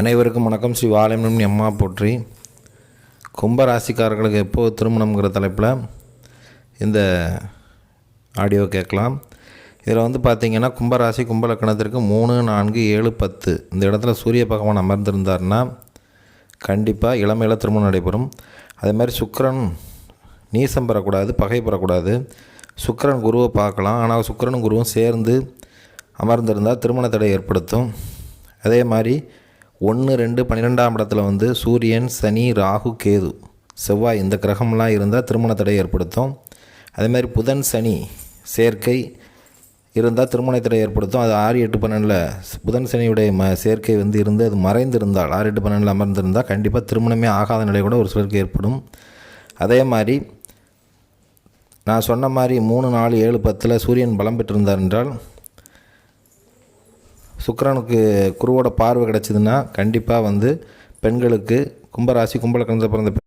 அனைவருக்கும் வணக்கம். ஸ்ரீ வாலயம் எம்மா போற்றி. கும்ப ராசிக்காரர்களுக்கு எப்போது திருமணம்ங்கிற தலைப்பில் இந்த ஆடியோ கேட்கலாம். இதில் வந்து பார்த்திங்கன்னா கும்பராசி கும்பலக்கணத்திற்கு மூணு நான்கு ஏழு பத்து. இந்த இடத்துல சூரிய பகவான் அமர்ந்திருந்தார்னா கண்டிப்பாக இளமையில் திருமணம் நடைபெறும். அதே மாதிரி சுக்கிரன் நீசம் பெறக்கூடாது பகை பெறக்கூடாது. சுக்கிரன் குருவை பார்க்கலாம். ஆனால் சுக்கிரனும் குருவும் சேர்ந்து அமர்ந்திருந்தால் திருமண தடை ஏற்படுத்தும். அதே மாதிரி ஒன்று ரெண்டு பன்னிரெண்டாம் இடத்துல வந்து சூரியன் சனி ராகு கேது. செவ்வாய் இந்த கிரகம்லாம் இருந்தால் திருமண தடை ஏற்படுத்தும். அதேமாதிரி புதன் சனி சேர்க்கை இருந்தால் திருமண தடை ஏற்படுத்தும். அது ஆறு எட்டு பன்னெண்டில் புதன் சனியுடைய ம சேர்க்கை வந்து இருந்து அது மறைந்திருந்தால் ஆறு எட்டு பன்னெண்டில் அமர்ந்திருந்தால் கண்டிப்பாக திருமணமே ஆகாத நிலை கூட ஒரு சிலருக்கு ஏற்படும். அதே மாதிரி நான் சொன்ன மாதிரி மூணு நாலு ஏழு பத்தில் சூரியன் பலம் பெற்றிருந்தார் என்றால் சுக்கரனுக்கு குருவோட பார்வை கிடச்சிதுன்னா கண்டிப்பாக வந்து பெண்களுக்கு கும்பராசி கும்பலக்கணத்தில் பிறந்த